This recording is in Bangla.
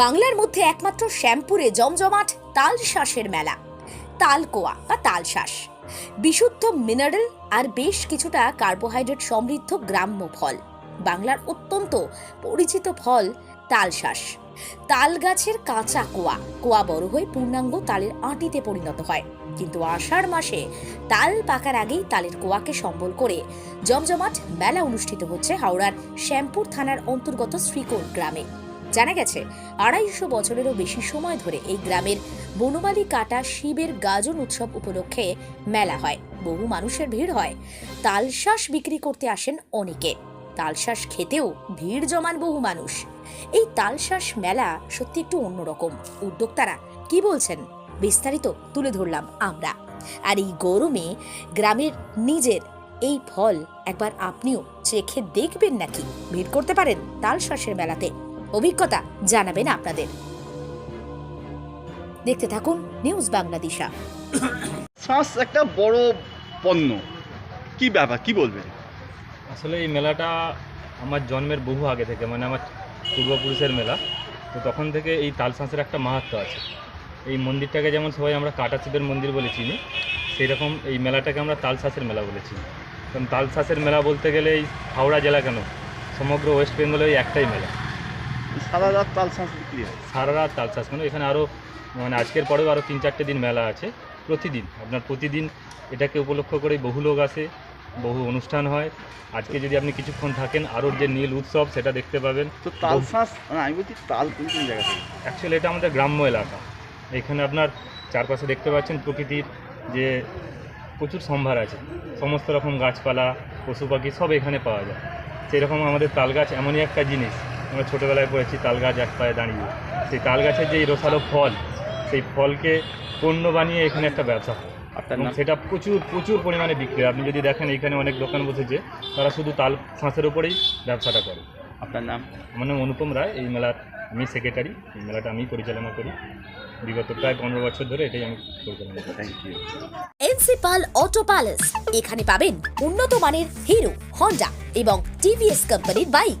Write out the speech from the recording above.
বাংলার মধ্যে একমাত্র শ্যামপুরে জমজমাট তালশ্বাসের মেলা। তালকোয়া বা তালশ্বাস বিশুদ্ধ মিনারেল আর বেশ কিছুটা কার্বোহাইড্রেট সমৃদ্ধ গ্রাম্য ফল। বাংলার অত্যন্ত পরিচিত ফল তালশ্বাস তাল গাছের কাঁচা কোয়া। কোয়া বড় হয়ে পূর্ণাঙ্গ তালের আঁটিতে পরিণত হয়। কিন্তু আষাঢ় মাসে তাল পাকার আগেই তালের কোয়াকে সম্বল করে জমজমাট মেলা অনুষ্ঠিত হচ্ছে হাওড়ার শ্যামপুর থানার অন্তর্গত শ্রীকোট গ্রামে। জানা গেছে, আড়াইশো বছরেরও বেশি সময় ধরে এই গ্রামের বনমালী কাটা শিবের গাজন উৎসব উপলক্ষে মেলা হয়। বহু মানুষের ভিড় হয়। তালশ্বাস বিক্রি করতে আসেন অনেকে। তালশ্বাস খেতেও ভিড় জমান বহু মানুষ। এই তালশ্বাস মেলা সত্যি একটু অন্যরকম। উদ্যোক্তারা কি বলছেন, বিস্তারিত তুলে ধরলাম আমরা। আর এই গরমে গ্রামের নিজের এই ফল একবার আপনিও চেখে দেখবেন নাকি? ভিড় করতে পারেন তালশ্বাসের মেলাতে। অভিজ্ঞতা জানাবেন আপনাদের। দেখতে থাকুন নিউজ বাংলাদেশা শ্বাস একটা বড় পণ্য। কি ব্যাপার কি বলবেন? আসলে এই মেলাটা আমার জন্মের বহু আগে থেকে মানে আমার পূর্বপুরুষের মেলা তো তখন থেকে এই তালসাঁসের একটা মাহাত্ম আছে। এই মন্দিরটাকে যেমন সবাই আমরা কাটাচিপের মন্দির বলে চিনি সেই রকম এই মেলাটাকে আমরা তালসাঁসের মেলা বলে চিনি। কারণ তালসাঁসের মেলা বলতে গেলে এই হাওড়া জেলা কেন? সমগ্র ওয়েস্ট বেঙ্গলে এই একটাই মেলা। সারা রাত তাল শ্বাস বিক্রি হয়। সারা রাত তালসাঁস কেন এখানে আরও মানে আজকের পরেও আরও তিন চারটে দিন মেলা আছে প্রতিদিন। আপনার প্রতিদিন এটাকে উপলক্ষ করে বহু লোক আসে বহু অনুষ্ঠান হয়। আজকে যদি আপনি কিছুক্ষণ থাকেন আরও যে নীল উৎসব সেটা দেখতে পাবেন। তো তাল শ্বাস না আমি বলছি তাল কোন কোন জায়গা থেকে? অ্যাকচুয়ালি এটা আমাদের গ্রাম্য এলাকা। এখানে আপনার চারপাশে দেখতে পাচ্ছেন প্রকৃতির যে প্রচুর সম্ভার আছে। সমস্ত রকম গাছপালা পশু পাখি সব এখানে পাওয়া যায়। সেরকম আমাদের তাল গাছ এমনই একটা জিনিস। আমরা ছোটোবেলায় পড়েছি তাল গাছ এক পায়ে দাঁড়িয়ে। সেই তাল গাছের যে রসালো ফল সেই ফলকে পণ্য বানিয়ে এখানে একটা ব্যবসা হয়। সেটা প্রচুর প্রচুর পরিমাণে বিক্রি হয় আপনি যদি দেখেন এখানে অনেক দোকান বসেছে তারা শুধু তাল শাঁসের ওপরেই ব্যবসাটা করে। আপনার নাম? আমার নাম অনুপম রায়। এই মেলার আমি সেক্রেটারি এই মেলাটা আমি পরিচালনা করি। বিগত প্রায় পনেরো বছর ধরে এটাই আমি পরিচালনা করি। থ্যাংক ইউ এনসিপাল অটো প্যালেস। এখানে পাবেন উন্নত মানের হিরো হন্ডা এবং টিভিএস কোম্পানির বাইক।